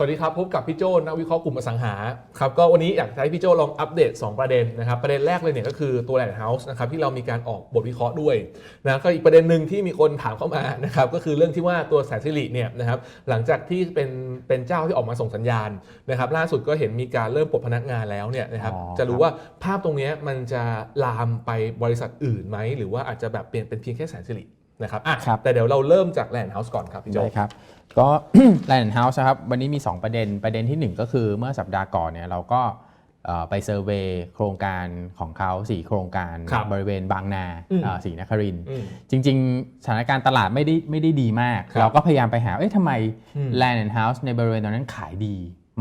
สวัสดีครับ พบกับพี่โจนักวิเคราะห์กลุ่มอสังหาครับก็วันนี้อยากจะให้พี่โจลองอัปเดต 2 ประเด็นนะครับประเด็นแรกเลยเนี่ยก็คือตัวแลนด์เฮาส์นะครับที่เรามีการออกบทวิเคราะห์ด้วยนะก็อีกประเด็นหนึ่งที่มีคนถามเข้ามานะครับก็คือเรื่องที่ว่าตัวแสนสิริเนี่ยนะครับหลังจากที่เป็นเป็นเจ้าที่ออกมาส่งสัญญาณนะครับล่าสุดก็เห็นมีการเริ่มปลดพนักงานแล้วเนี่ยนะครับอ๋อจะรู้ว่าภาพตรงเนี้ยมันจะลามไปบริษัทอื่นไหมหรือว่าอาจจะแบบเปลี่ยนเป็นเพียงแค่แสนสิริ นะครับอะครับ แต่เดี๋ยวเราเริ่มจากแลนด์เฮาส์ก่อนครับพี่โจ ได้ครับ ก็ Land House นะครับ วันนี้มี 2 ประเด็นประเด็นทีหนึ่1 ก็คือเมื่อสัปดาห์ก่อนเนี่ยเราก็เอ่อไปเซอร์เวย์โครงการของเขา4 โครงการครับบริเวณบางนาอืม เอ่อศรีนครินทร์อืม จริง ๆ สถานการณ์ตลาดไม่ได้ไม่ได้ดีมาก ครับเราก็พยายามไปหา เอ้ยทำไม อืม Land and House ในบริเวณตรงนั้นขายดี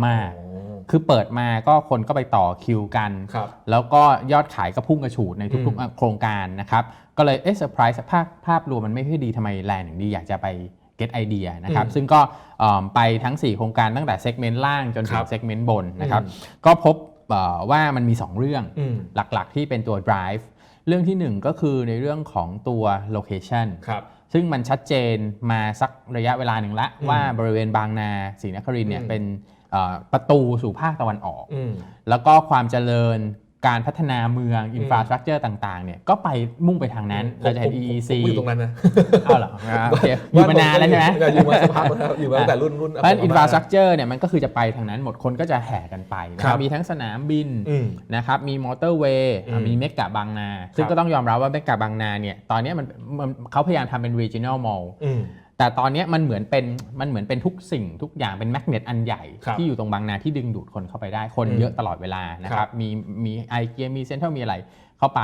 มากอ๋อคือเปิดมาก็คนก็ไปต่อคิวกันครับแล้วก็ยอดขายก็พุ่งกระฉูดในทุกอืมๆโครงการนะครับ ก็เลยเอ๊ะเซอร์ไพรส์ภาพภาพรวมมันไม่ค่อยดีทำไมแลนด์ถึงดีอยากจะไป get idea นะครับอืมซึ่งก็เอิ่มไปทั้ง 4 โครงการตั้งแต่เซกเมนต์ล่างจนถึครังบเซกเมนต์บนนะครับอืมก็พบเอ่อว่ามันมี 2 เรื่องอืมหลักๆ ที่เป็นตัว drive เรื่องทีหนึ่1 ก็คือในเรื่องของตัว location ครับซึ่งมันชัดเจนมาสักระยะเวลาหนึ่งละอืมว่าบริเวณบางนาศรีนครินทร์เนี่ยอืมเป็นเอ่อ ประตูสู่ภาคตะวันออกอืมแล้วก็ความเจริญการพัฒนาเมืองอินฟราสตรักเจอร์ต่างๆเนี่ยก็ไปมุ่งไปทางนั้น เราจะเห็นผมผม EEC ผมอยู่ตรงนั้นนะเอาเหรออ่าโอเคอยู่มานานแล้วใช่ไหมอยู่มาสักพักแล้วอยู่มาตั้งแต่รุ่นรุ่นเพราะฉะนั้นอินฟราสตรักเจอร์เนี่ยมันก็คือจะไปทางนั้นหมดคนก็จะแห่กันไปนะคครัรับบมีทั้งสนามบินอืมนะครับมีมอเตอร์เวย์อืมมีเมกะบางนา ซึ่งครับก็ต้องยอมรับว่าเมกะบางนาเนี่ยตอนนี้มันมันเขาพยายามทำเป็น regional mall อืม แต่ตอนนี้มันเหมือนเป็นมันเหมือนเป็นทุกสิ่งทุกอย่างเป็นแมกเนตอันใหญ่ครับที่อยู่ตรงบางนาที่ดึงดูดคนเข้าไปได้คนอืมเยอะตลอดเวลานะคครัรับบมีมีไอเกียมีเซ็นทรัลมีอะไร เข้าไป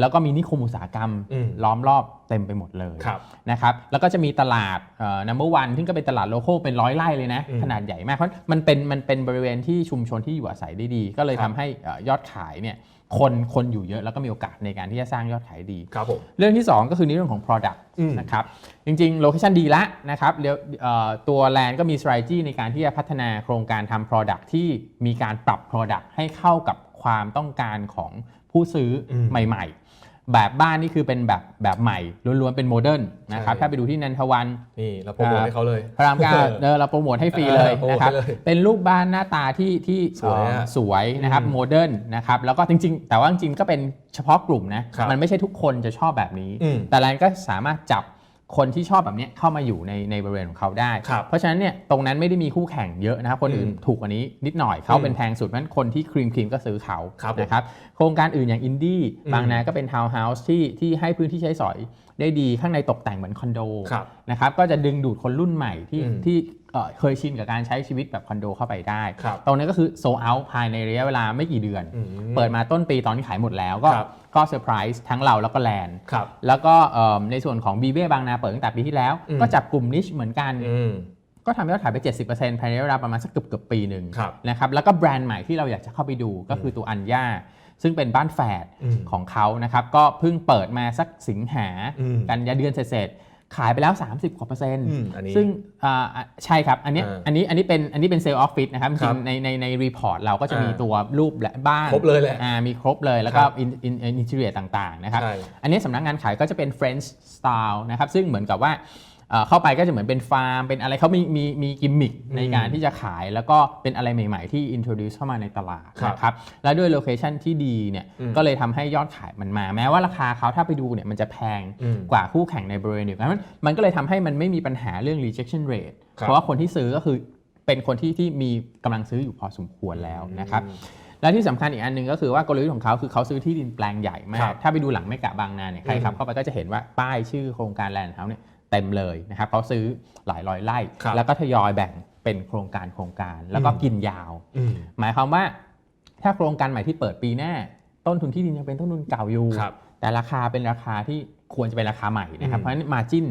แล้วก็มีนิคมอุตสาหกรรมอืมล้อมรอบเต็มไปหมดเลยครับนะครับแล้วก็จะมีตลาดเอ่อ number one ซึ่งก็เป็นตลาดโลโก้เป็นร้อยไร่เลยนะอืมขนาดใหญ่มากเพราะมันเป็นมันเป็นบริเวณที่ชุมชนที่อยู่อาศัยได้ดี ก็เลยครัทำบให้เอ่อยอดขายเนี่ยคนคนอยู่เยอะแล้วก็มีโอกาสในการที่จะสร้างยอดขายดีครับผมเรื่องที่ 2 ก็คือในเรื่องของ Product อืมนะครับจริงๆโลเคชันดีละนะครับเดี๋ยวเอ่อตัวแลนด์ก็มี strategy ในการที่จะพัฒนาโครงการทำ Product ที่มีการปรับ Product ให้เข้ากับความต้องการของ ผู้ซื้ออมใหม่ ๆ แบบบ้านนี่คือเป็นแบบแบบใหม่ล้วนๆเป็นโมเดิร์นนะครับใช่ถ้าไปดูที่นันทวันนี่เราโปรโมทให้เขาเลยพระรามเก้าเออเราโปรโมทให้ฟรีเลยเออโปรโมทนะครับให้เลยเป็นรูปบ้านหน้าตาที่ที่สวยอะเอ่อสวยนะครับอืมโมเดิร์นนะครับแล้วก็จริงๆ แต่ว่าจริงๆก็เป็นเฉพาะกลุ่มนะครับมันไม่ใช่ทุกคนจะชอบแบบนี้อืมแต่แลนก็สามารถจับ คนที่ชอบแบบเนี้ยเข้ามาอยู่ในในบริเวณของเขาได้ครับเพราะฉะนั้นเนี่ยตรงนั้นไม่ได้มีคู่แข่งเยอะนะครับคนอื่นอืมถูกกว่านี้นิดหน่อยเขาอืมเป็นแพงสุดเพราะฉะนั้นคนที่ครีมครีมก็ซื้อเขาครับผมนะครับโครงการอื่นอย่างอินดี้อืมบางนาก็เป็นทาวน์เฮาส์ที่ที่ให้พื้นที่ใช้สอยได้ดีข้างในตกแต่งเหมือนคอนโดครับนะครับก็จะดึงดูดคนรุ่นใหม่ที่อืมที่ เอ่อเคยชินกับการใช้ชีวิตแบบคอนโดเข้าไปได้ครับตรงนี้ก็คือโซเอาภายในระยะเวลาไม่กี่เดือนอืมเปิดมาต้นปีตอนที่ขายหมดแล้วก็ครับก็เซอร์ไพรส์ทั้งเราแล้วก็แลนด์ครับแล้วก็เอิ่มในส่วนของบีเบ้บางนาเปิดตั้งแต่ปีที่แล้วอืมก็จับกลุ่มนิชเหมือนกันอืมก็ทำยอดขายไป 70%ภายในเวลาประมาณสักเกือบเกือบปีหนึ่งครับนะครับแล้วก็แบรนด์ใหม่ที่เราอยากจะเข้าไปดูก็คือตัวอัญญาซึ่งเป็นบ้านแฝดอืมของเขานะครับก็เพิ่งเปิดมาสักสิงหาอืมกันยาเดือนเศษๆ ขายไปแล้ว 30กว่าเปอร์เซ็นต์อืมอันนี้ซึ่งอ่าอะใช่ครับอันเนี้ยอ่าอันนี้อันนี้เป็นอันนี้เป็นเซลล์ออฟฟิศนะครับจครัริบงๆในในในรีพอร์ตเราก็จะมีอ่าตัวรูปและบ้านครบเลยแหละอ่ามีครบเลยแล้วก็ครับอินอินอินทีเรียต่างๆนะครับใช่อันนี้สำนักงานขายก็จะเป็น French style นะครับซึ่งเหมือนกับว่า เอ่อเข้าไปก็จะเหมือนเป็นฟาร์ม เป็นอะไรเขามีมีมีกิมมิคในการที่จะขาย แล้วก็เป็นอะไรใหม่ ๆ ที่ introduce เข้ามาในตลาดครับนะครับแล้วด้วยโลเคชันที่ดีเนี่ยอืมก็เลยทำให้ยอดขายมันมา แม้ว่าราคาเขาถ้าไปดูเนี่ยมันจะแพงอืมกว่าคู่แข่งในบริเวณเดียวกันมันมันก็เลยทำให้มันไม่มีปัญหาเรื่อง rejection rate ครับเพราะว่าคนที่ซื้อก็คือเป็นคนที่ที่มีกำลังซื้ออยู่พอสมควรแล้วนะครับและที่สำคัญอีกอันหนึ่งก็คือว่ากลยุทธ์ของเขาคือเขาซื้อที่ดินแปลงใหญ่มาครักบถ้าไปดูหลังไม่กะบางนาเนี่ยใครขับอืมเข้าไปก็จะเห็นว่าป้ายชื่อโครงการแลนด์เฮาส์เนี่ย เต็มเลยนะครับเขาซื้อหลายร้อยไร่ครับแล้วก็ทยอยแบ่งเป็นโครงการโครงการแล้วก็อืมกินยาวอืมหมายความว่า ถ้าโครงการใหม่ที่เปิดปีหน้า ต้นทุนที่ดินยังเป็นต้นทุนเก่าอยู่ครับแต่ราคาเป็นราคาที่ควรจะเป็นราคาใหม่นะครับอืมเพราะฉะนั้นมาจิน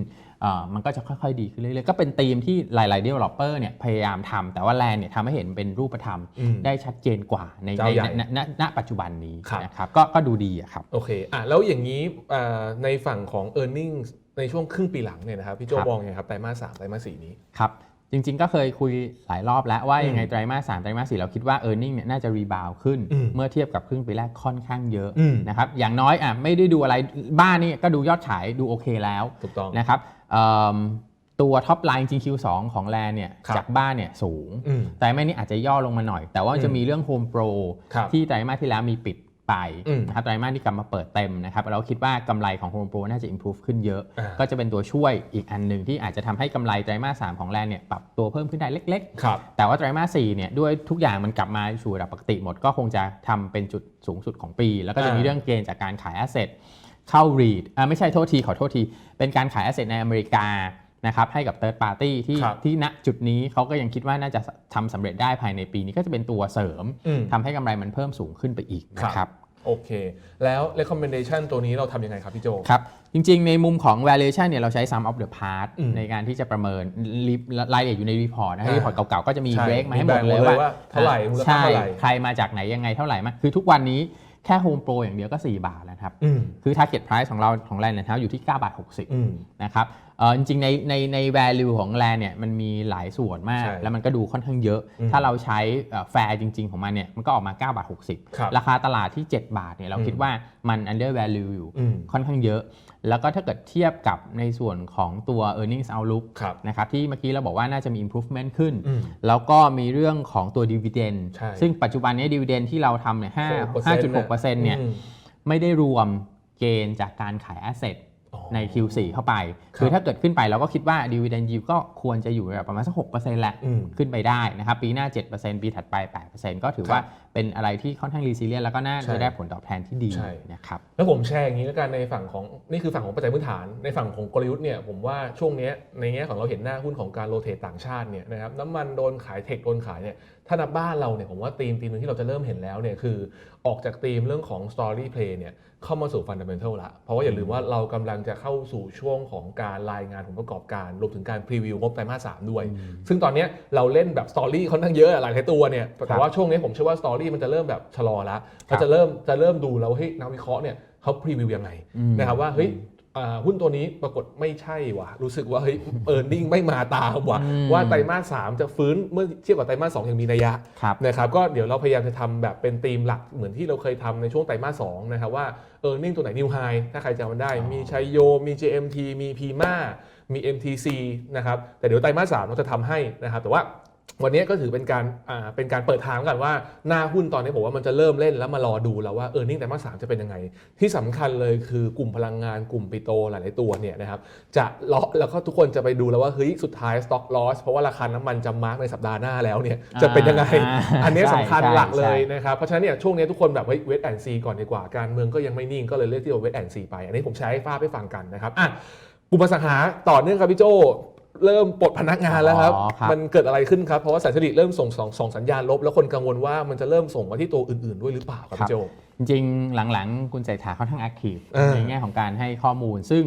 มันก็จะค่อยๆ ดีขึ้นเรื่อยๆ ก็เป็นธีมที่หลายๆ developer เนี่ยพยายามทำแต่ว่าแลนเนี่ยทำให้เห็นเป็นรูปธรรมอืมได้ชัดเจนกว่าในเจ้าใหญ่ในณณณปัจจุบันนี้ครับนะครับก็ก็ดูดีอะครับโอเคอะแล้วอย่างนี้อ่าในฝั่งของ e a r n i n g ในช่วงครึ่งปีหลังเนี่ยนะครับพี่โจครับ มองยังไงครับไตรมาสสามไตรมาสสี่นี้ ครับ จริงๆ ก็เคยคุยหลายรอบแล้วว่าอืมยังไงไตรมาสสามไตรมาสสี่เราคิดว่า e a r n i n g เนี่ยน่าจะรีบาวขึ้น อืมเมื่อเทียบกับครึ่งปีแรกค่อนข้างเยอะอืม นะครับอย่างน้อยอะไม่ได้ดูอะไรบ้านนี่ก็ดูยอดขายดูโอเคแล้วถูกต้อง นะครับเอิ่มตัวท็อปไลน์จริง Q2 ของแลนเนี่ยครับ จากบ้านเนี่ยสูง อืมไตรมาสนี้อาจจะย่อลงมาหน่อย แต่ว่าอืมจะมีเรื่อง Home Pro ครับที่ไตรมาสที่แล้วมีปิด ไปอืมนะครับไตรมาสนี้กลับมาเปิดเต็มนะครับเราคิดว่ากำไรของ Home Pro น่าจะ improve ขึ้นเยอะอ่าก็จะเป็นตัวช่วยอีกอันหนึ่งที่อาจจะทำให้กำไรไตรมาส3ของแลนเนี่ยปรับตัวเพิ่มขึ้นได้เล็กๆครับแต่ว่าไตรมาส4เนี่ยด้วยทุกอย่างมันกลับมาสู่ระดับปกติหมดก็คงจะทำเป็นจุดสูงสุดของปี แล้วก็จะมีอ่าเรื่องเกณฑ์จากการขาย asset เข้า REIT อ่าไม่ใช่โทษทีขอโทษทีเป็นการขาย asset ในอเมริกา นะครับให้กับ third party ที่ครับที่ณจุดนี้เขาก็ยังคิดว่าน่าจะทำสำเร็จได้ภายในปีนี้ก็จะเป็นตัวเสริมอืม ทำให้กำไรมันเพิ่มสูงขึ้นไปอีกนะครับ โอเค แล้ว recommendation ตัวนี้เราทำยังไงครับพี่โจ ครับ จริงๆ ในมุมของ valuation เนี่ยเราใช้ sum of the part อืมในการที่จะประเมินรายละเอียดอยู่ในรีพอร์ตนะอ่ารีพอร์ตเก่าๆ ก็จะมีใช่เบรกมาให้หมดมีเลยแบ่งหมดเลยว่าว่าเท่าไหร่มูลค่าใช่เท่าไหร่ ใครมาจากไหนยังไงเท่าไหร่มาคือทุกวันนี้แค่ Home Pro อย่างเดียวก็ 4 บาทแล้วครับ อืมคือ target price ของเราของแลนด์นะครับอยู่ที่ 9 บาทอืม60นะครับเอ่อจริงๆในในใน value ของแลนด์เนี่ยมันมีหลายส่วนมาก ใช่แล้วมันก็ดูค่อนข้างเยอะอืมถ้าเราใช้แฟร์จริง ๆ ของมันเนี่ยมันก็ออกมา 9 บาท ครับ60 ราคาตลาดที่ 7 บาทเนี่ยเราอืมคิดว่ามัน under value อยู่อืม ค่อนข้างเยอะ แล้วก็ถ้าเกิดเทียบกับในส่วนของตัว earnings outlook ครับ นะครับที่เมื่อกี้เราบอกว่าน่าจะมี improvement ขึ้น อืมแล้วก็มีเรื่องของตัว dividend ใช่ ซึ่งปัจจุบันนี้ dividend ที่เราทำเนี่ย5 5.6%เนี่ย อืม ไม่ได้รวมเกณฑ์จากการขาย asset อ๋อ ใน Q4 เข้าไปครับคือถ้าเกิดขึ้นไปเราก็คิดว่า dividend yield ก็ควรจะอยู่ระดับประมาณสัก 6%แหละอืมขึ้นไปได้นะครับ ปีหน้า 7%ปีถัดไป 8%ก็ถือว่าเป็นอะไรที่ค่อนข้าง resilient แล้วก็น่าใช่จะได้ผลตอบแทนที่ดีใช่นะครับ แล้วผมแชร์อย่างนี้แล้วกันในฝั่งของนี่คือฝั่งของปัจจัยพื้นฐาน ในฝั่งของกลยุทธ์เนี่ยผมว่าช่วงเนี้ยในแง่ของเราเห็นหน้าหุ้นของการโรเตทต่างชาติเนี่ยนะครับน้ำมันโดนขายเทคโดนขายเนี่ย ถ้านับบ้านเราเนี่ยผมว่าธีมธีมหนึงที่เราจะเริ่มเห็นแล้วเนี่ยคือออกจากธีมเรื่องของ story play เนี่ยเข้ามาสู่ fundamental ละ เพราะว่าอย่าลืมว่าเรากำลังจะเข้าสู่ช่วงของการรายงานผลประกอบการรวมถึงการพรีวิวงบไตรมาสสามด้วย ซึ่งตอนเนี้ยเราเล่นแบบสตอรี่ค่อนข้างเยอะหลายๆตัวเนี่ยแต่ว่าช่วงนี้ผมเชื่อว่าสตอรี่มันจะเริ่มแบบชะลอละครัเราบจะเริ่มจะเริ่มดูแล้วเฮ้ยนักวิเคราะห์เนี่ยเขาพรีวิวยังไงอืมนะครับว่าเฮ้ยอ่า หุ้นตัวนี้ปรากฏไม่ใช่ว่ะรู้สึกว่าเฮ้ยเออร์เน็งไม่มาตามว่ะอืมว่าไตรมาสสามจะฟื้นเมื่อเทียบกับไตรมาสสองยังมีนัยยะครับนะครับก็เดี๋ยวเราพยายามจะทำแบบเป็นธีมหลักเหมือนที่เราเคยทำในช่วงไตรมาสสองนะครับว่าเออร์เน็งตัวไหนนิวไฮถ้าใครจำมันได้อ๋อมีชัยโย มี JMT มีพีมามี MTC นะครับแต่เดี๋ยวไตรมาสสามเราจะทำให้นะครับแต่ว่า วันนี้ก็ถือเป็นการอ่าเป็นการเปิดทางกันว่าหน้าหุ้นตอนนี้ผมว่ามันจะเริ่มเล่นแล้วมารอดูแล้วว่าเออร์เน็งไตรมาสสามจะเป็นยังไง ที่สำคัญเลยคือกลุ่มพลังงานกลุ่มปิโตรหลายๆตัวเนี่ยนะครับจะเลาะแล้วก็ทุกคนจะไปดูแล้วว่าเฮ้ยสุดท้าย stock loss เพราะว่าราคาน้ำมันจะมาร์กในสัปดาห์หน้าแล้วเนี่ยจะเป็นยังไงอ่าอันนี้ใช่สำคัญใช่หลักเลยใช่นะครับเพราะฉะนั้นเนี่ยช่วงนี้ทุกคนแบบเฮ้ยเวทแอนซีก่อนดีกว่าการเมืองก็ยังไม่นิ่งก็เลยเลือกที่จะเวทแอนซีไป อันนี้ผมใช้ให้ฟ้าไปฟังกันนะครับอะกลุ่มอสังหาต่อเนื่องครับพี่โจ เริ่มปลดพนักงานแล้วครับ อ๋อครับ มันเกิดอะไรขึ้นครับ เพราะว่าสายสถิติเริ่มส่งสองสองสัญญาณลบ แล้วคนกังวลว่ามันจะเริ่มส่งมาที่ตัวอื่น ๆ ด้วยหรือเปล่าครับพี่โจ จริงๆ หลังๆ คุณเศรษฐาค่อนข้างแอคทีฟเออในแง่ของการให้ข้อมูล ซึ่ง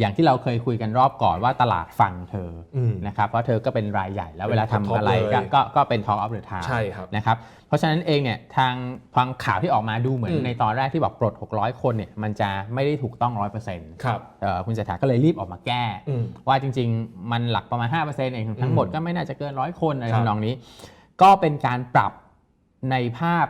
อย่างที่เราเคยคุยกันรอบก่อนว่าตลาดฟังเธอออืมนะครับเพราะเธอก็เป็นรายใหญ่แล้วเป็นเวลาทำ top อะไรเลยก็ก็ก็เป็น Talk of the Town ใช่ครับนะครับเพราะฉะนั้นเองเนี่ยทางฟังข่าวที่ออกมาดูเหมือนอืมในตอนแรกที่บอกปลด 600 คนเนี่ยมันจะไม่ได้ถูกต้อง 100%ครับเอ่อคุณเศรษฐาก็เลยรีบออกมาแก้อืมว่าจริง ๆ มันหลักประมาณ 5%เองทั้งหมดอืมก็ไม่น่าจะเกินร้อยคนอะไรครับทำนองนี้ ก็เป็นการปรับในภาพ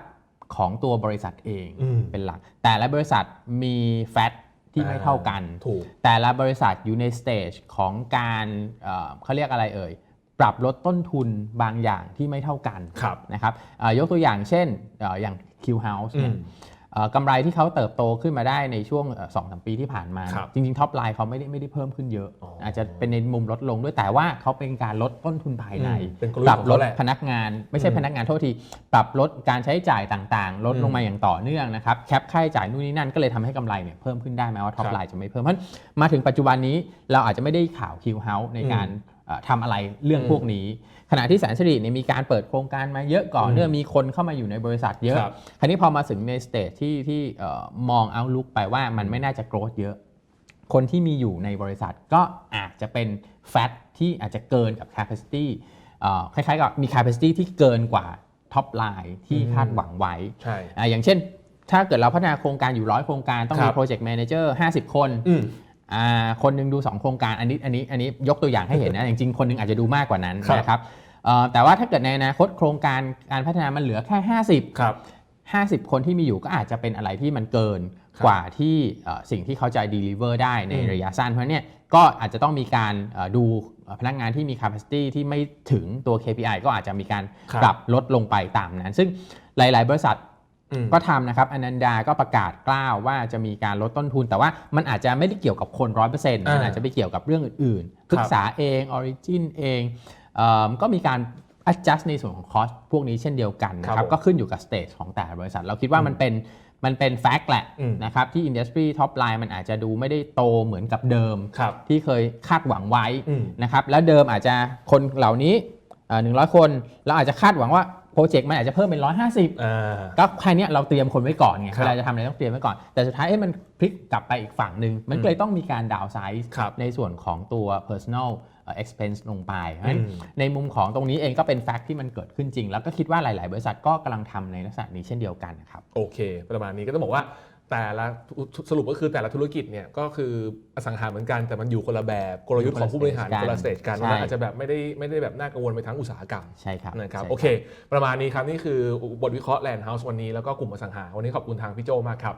ของตัวบริษัทเองอืมเป็นหลัก แต่ละบริษัทมีแฟต ที่ไม่เท่ากัน ถูก แต่ละบริษัทอยู่ในสเตจของการเอ่อเขาเรียกอะไรเอ่ย ปรับลดต้นทุนบางอย่างที่ไม่เท่ากันครับนะครับเอ่อยกตัวอย่างเช่นเอ่ออย่าง Q House อืเนี่ยมเอ่อ กำไรที่เขาเติบโตขึ้นมาได้ในช่วงสองสามปีที่ผ่านมาครับจริงๆท็อปไลน์เขาไม่ได้ไม่ได้เพิ่มขึ้นเยอะอ๋อออาจจะเป็นในมุมลดลงด้วยแต่ว่าเขาเป็นการลดต้นทุนภายในอืมเป็นกลยุทธ์ปรับของลเขาดแหละพนักงาน ไม่ใช่อืมพนักงานโทษที ปรับลดการใช้จ่ายต่างๆ ลดลงมาอย่างต่อเนื่องนะครับแคปค่าใช้จ่ายนู่นนี่นั่นก็เลยทำให้กำไรเนี่ยเพิ่มขึ้นได้แม้ว่าท็อคปรับไลน์จะไม่เพิ่มเพราะฉะนั้นมาถึงปัจจุบันนี้เราอาจจะไม่ได้ข่าวคิวเฮาส์ในการเอ่อ ทำอะไรเรื่องอืมพวกนี้ ขณะที่แสนสิริเนี่ยมีการเปิดโครงการมาเยอะก่อนอืมเนื่องมีคนเข้ามาอยู่ในบริษัทเยอะ ครับคราวนี้พอมาถึงในสเตจที่ที่เอ่อมองเอาลุกไปว่ามันไม่น่าจะโกรธเยอะ คนที่มีอยู่ในบริษัทก็อาจจะเป็นแฟตที่อาจจะเกินกับ capacity เอ่อคล้ายๆกับมี capacity ที่เกินกว่าท็อปไลน์ที่อืมคาดหวังไว้ใช่อ่าอย่างเช่น ถ้าเกิดเราพัฒนาโครงการอยู่ร้อยโครงการต้องคมีรับ project manager 50คนอืมอ่าคน หนึงดู 2 โครงการอันนี้อันนี้อันนี้ยกตัวอย่างให้เห็นนะจริงๆคนหนึงอาจจะดูมากกว่านั้นครับนะครับเอ่อแต่ว่าถ้าเกิดในอนาคตโครงการการพัฒนามันเหลือแค่ 50ครับ50 คนที่มีอยู่ก็อาจจะเป็นอะไรที่มันเกินครับกว่าที่เอ่อสิ่งที่เขาจะ deliver ได้ในอืมระยะสั้น เพราะฉะนั้นเนี่ยก็อาจจะต้องมีการเอ่อดูพนักงานที่มี capacity ที่ไม่ถึงตัว KPI ก็อาจจะมีการครับปรับลดลงไปตามนั้น ซึ่งหลาย ๆ บริษัทอืม ก็ทำนะครับอนันดาก็ประกาศกล้าวว่าจะมีการลดต้นทุน แต่ว่ามันอาจจะไม่ได้เกี่ยวกับคน100%มันอาจจะไปเกี่ยวกับเรื่องอื่นๆครับพึกษาเอง Origin เองเออก็มีการ adjust ในส่วนของ cost พวกนี้เช่นเดียวกันนะคครัรับบผมก็ขึ้นอยู่กับ stage ของแต่ละบริษัท เราคิดว่ามันเป็นมันเป็น fact แหละอืมนะครับที่ industry top line มันอาจจะดูไม่ได้โตเหมือนกับเดิมครับที่เคยคาดหวังไว้อืมนะครับแล้วเดิมอาจจะคนเหล่านี้หนึ่งร้อยคน เราอาจจะคาดหวังว่า โปรเจกต์มันอาจจะเพิ่มเป็น150อ่า ก็แค่เนี้ยเราเตรียมคนไว้ก่อนไงครับเวลาจะทำอะไรต้องเตรียมไว้ก่อน แต่สุดท้ายเอ้ยมันพลิกกลับไปอีกฝั่งหนึ่งมันก็เลยต้องมีการดาวไซส์ครับในส่วนของตัว personal เอ่อ expense ลงไปเพราะฉะนั้นอืม ในมุมของตรงนี้เองก็เป็นแฟกต์ที่มันเกิดขึ้นจริง แล้วก็คิดว่าหลาย ๆ บริษัทก็กำลังทำในลักษณะนี้เช่นเดียวกันนะครับ โอเค ประมาณนี้ก็ต้องบอกว่า แต่ละสรุปก็คือแต่ละธุรกิจเนี่ยก็คืออสังหาเหมือนกันแต่มันอยู่คนละแบบกลยุทธ์ของผู้บริหารคนคนละละสเตจกันใช่มันอาจจะแบบไม่ได้ไม่ได้แบบน่ากังวลไปทั้งอุตสาหกรรมใช่ครับนะครับใช่โอเค ประมาณนี้ครับนี่คือบทวิเคราะห์แลนด์เฮาส์วันนี้แล้วก็กลุ่มอสังหาวันนี้ขอบคุณทางพี่โจมากครับ